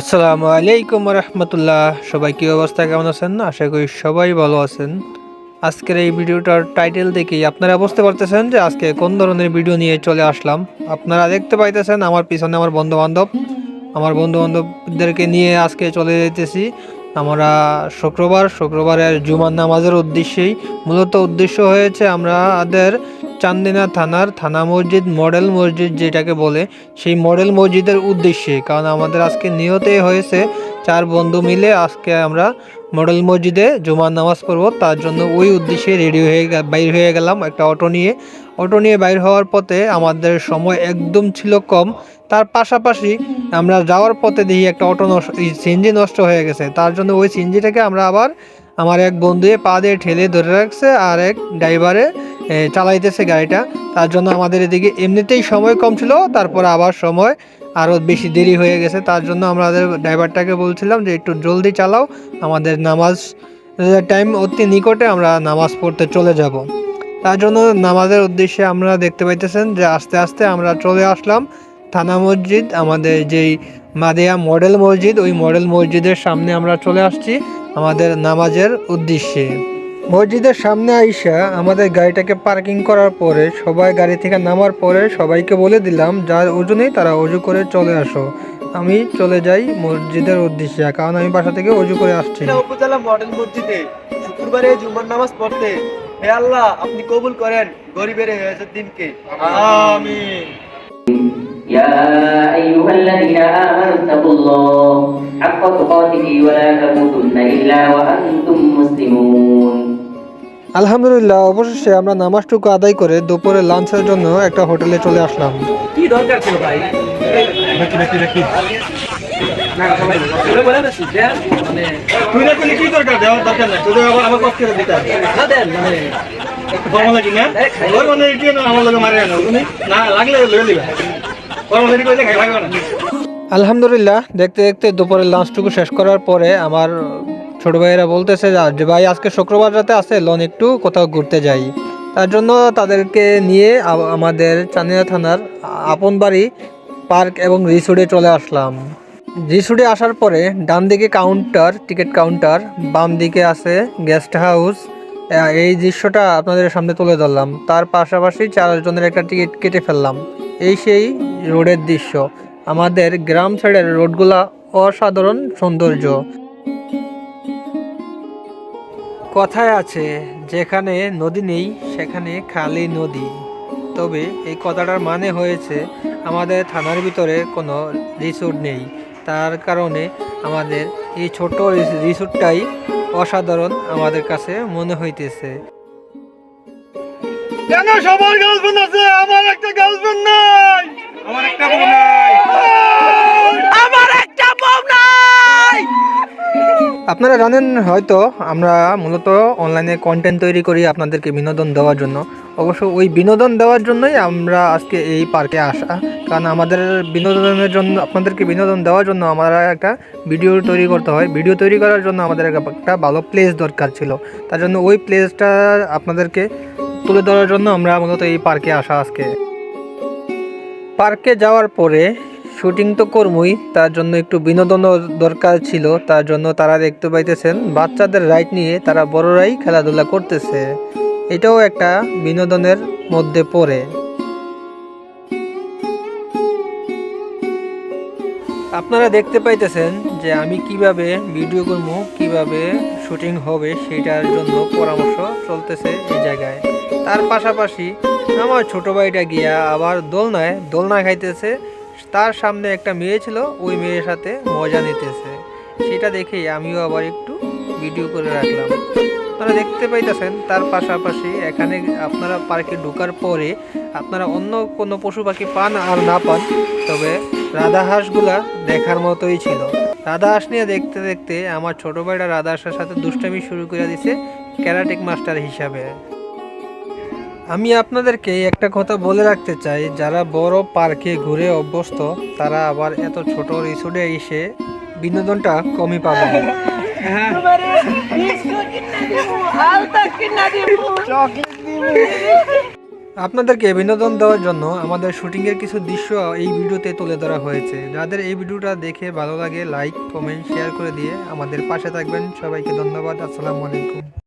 আসসালামু আলাইকুম রহমতুল্লাহ সবাই কি অবস্থা, কেমন আছেন? আশা করি সবাই ভালো আছেন। আজকের এই ভিডিওটার টাইটেল দেখেই আপনারা বুঝতে পারতেছেন যে আজকে কোন ধরনের ভিডিও নিয়ে চলে আসলাম। আপনারা দেখতে পাইতেছেন আমার পিছনে আমার বন্ধু বান্ধব আমার বন্ধু বান্ধবদেরকে নিয়ে আজকে চলে যেতেছি আমরা শুক্রবার, শুক্রবারের জুমার নামাজের উদ্দেশ্যেই। মূলত উদ্দেশ্য হয়েছে আমরা আমাদের চান্দিনা থানার থানা মসজিদ, মডেল মসজিদ যেটাকে বলে, সেই মডেল মসজিদের উদ্দেশ্যে। কারণ আমাদের আজকে নিয়তে হয়েছে চার বন্ধু মিলে আজকে আমরা মডেল মসজিদে জুমার নামাজ পড়ব। তার জন্য ওই উদ্দেশ্যে রেডি হয়ে বাইর হয়ে গেলাম একটা অটো নিয়ে। অটো নিয়ে বাইর হওয়ার পথে আমাদের সময় একদম ছিল কম। তার পাশাপাশি আমরা যাওয়ার পথে দেখি একটা অটো নষ্ট সিএনজি নষ্ট হয়ে গেছে। তার জন্য ওই সিএনজিটাকে আমরা আবার আমার এক বন্ধু পা দিয়ে ঠেলে ধরে রাখছে আর এক ড্রাইভারে চালাইতেছে গাড়িটা। তার জন্য আমাদের এদিকে এমনিতেই সময় কম ছিল, তারপর আবার সময় আরও বেশি দেরি হয়ে গেছে। তার জন্য আমাদের ড্রাইভারটাকে বলছিলাম যে, একটু জলদি চালাও, আমাদের নামাজ টাইম অতি নিকটে আমরা নামাজ পড়তে চলে যাব। তার জন্য নামাজের উদ্দেশ্যে আমরা দেখতে পাইতেছেন যে, আস্তে আস্তে আমরা চলে আসলাম থানা মসজিদ, আমাদের যেই মাদিয়া মডেল মসজিদ, ওই মডেল মসজিদের সামনে আমরা চলে আসছি আমাদের নামাজের উদ্দেশ্যে। মসজিদের সামনে আইসা আমাদের গাড়িটাকে পার্কিং করার পরে সবাই গাড়ি থেকে নামার পরে সবাইকে বলে দিলাম যার ওজনেই তারা অজু করে চলে আসো আমি চলে যাই মসজিদের উদ্দেশ্যে কারণ আমি বাসা থেকে অজু করে আসছি এটা উপজেলা মডেল মসজিদে শুক্রবারে জুমার নামাজ পড়তে হে আল্লাহ আপনি কবুল করেন গরিবের হয়েছে দিনকে আমিন يا أيها الذين آمنوا اتقوا الله حق تقاته ولا تموتن إلا وأنتم مسلمون আলহামদুলিল্লাহ অবশেষে আমরা নামাজটুকু আদায় করে দুপুরে লাঞ্চের জন্য একটা হোটেলে চলে আসলাম। কি দরকার ছিল ভাই? রাখি রাখি রাখি মানে তুই না করলে কি দরকার? দেওয়ার দরকার নাই। তুই আবার আমার কষ্ট করে দিতে হবে। না দেন মানে ফর্মালিটি না? ফর্মালিটি না আমার লোকে মারে না তুমি না লাগলে লয়ে লিবা ফর্মালিটি কইলে খাই লাগবে না। আলহামদুলিল্লাহ দেখতে দেখতে দুপুরের লাঞ্চটুকু শেষ করার পরে আমার ছোট ভাইয়েরা বলতেছে যা- ভাই আজকে শুক্রবার রাতে আছে, লোন একটু কোথাও ঘুরতে যাই। তার জন্য তাদেরকে নিয়ে আমাদের চান্দিনা থানার আপন বাড়ি পার্ক এবং রিসোর্টে চলে আসলাম। রিসোর্টে আসার পরে ডান দিকে কাউন্টার, টিকিট কাউন্টার বাম দিকে আছে গেস্ট হাউস। এই দৃশ্যটা আপনাদের সামনে তুলে ধরলাম। তার পাশাপাশি চারজনের একটা টিকিট কেটে ফেললাম। এই সেই রোডের দৃশ্য। আমাদের গ্রাম সাইডের রোডগুলা অসাধারণ সৌন্দর্য। কথায় আছে যেখানে নদী নেই সেখানে খালি নদী। তবে এই কথাটার মানে হয়েছে আমাদের থানার ভিতরে কোনো রিসোর্ট নেই। তার কারণে আমাদের এই ছোট রিস- রিসোর্টটাই অসাধারণ আমাদের কাছে মনে হইতেছে। কেন সবার গার্লফ্রেন্ড আছে? আমার একটা গার্লফ্রেন্ড নাই! আমার একটা বউ নাই আমার একটা বউ নাই আপনারা জানেন হয়তো আমরা মূলত অনলাইনে কন্টেন্ট তৈরি করি আপনাদেরকে বিনোদন দেওয়ার জন্য। অবশ্য ওই বিনোদন দেওয়ার জন্যই আমরা আজকে এই পার্কে আসা। কারণ আমাদের বিনোদনের জন্য, আপনাদেরকে বিনোদন দেওয়ার জন্য আমরা একটা ভিডিও তৈরি করতে হয়। ভিডিও তৈরি করার জন্য আমাদের একটা ভালো প্লেস দরকার ছিল। তার জন্য ওই প্লেসটা আপনাদেরকে তুলে ধরার জন্য আমরা মূলত এই পার্কে আসা আজকে। পার্কে যাওয়ার পরে শুটিং তো করবই তার জন্য একটু বিনোদনও দরকার ছিল, তার জন্য তারা দেখতে পাইতেছেন, বাচ্চাদের রাইড নিয়ে তারা বড়রাই খেলাধুলা করতেছে। এটাও একটা বিনোদনের মধ্যে পড়ে। আপনারা দেখতে পাইতেছেন যে আমি কীভাবে ভিডিও করব কীভাবে শুটিং হবে, সেটার জন্য পরামর্শ চলতেছে এই জায়গায়। তার পাশাপাশি আমার ছোট ভাইটা গিয়া আবার দোলনায়, দোলনা খাইতেছে তার সামনে একটা মেয়ে ছিল, ওই মেয়ের সাথে মজা নিতেছে। সেটা দেখেই আমিও আবার একটু ভিডিও করে রাখলাম। আপনারা দেখতে পাইতেছেন, তার পাশাপাশি এখানে আপনারা পার্কে ঢোকার পরে আপনারা অন্য কোনো পশু পাখি পান আর না পান, তবে রাধা হাঁসগুলা দেখার মতোই ছিল। রাধা হাঁস নিয়ে দেখতে দেখতে আমার ছোট ভাইটা রাধা হাঁসের সাথে দুষ্টামি শুরু করে দিছে, ক্যারাটেক মাস্টার হিসাবে। আমি আপনাদেরকে একটা কথা বলে রাখতে চাই, যারা বড় পার্কে ঘুরে অভ্যস্ত, তারা আবার এত ছোট রিসোর্টে এসে বিনোদনটা কমই পাবে। আপনাদেরকে বিনোদন দেওয়ার জন্য আমাদের শুটিংয়ের কিছু দৃশ্য এই ভিডিওতে তুলে ধরা হয়েছে। যাদের এই ভিডিওটা দেখে ভালো লাগে লাইক কমেন্ট শেয়ার করে দিয়ে আমাদের পাশে থাকবেন। সবাইকে ধন্যবাদ। আসসালামু আলাইকুম।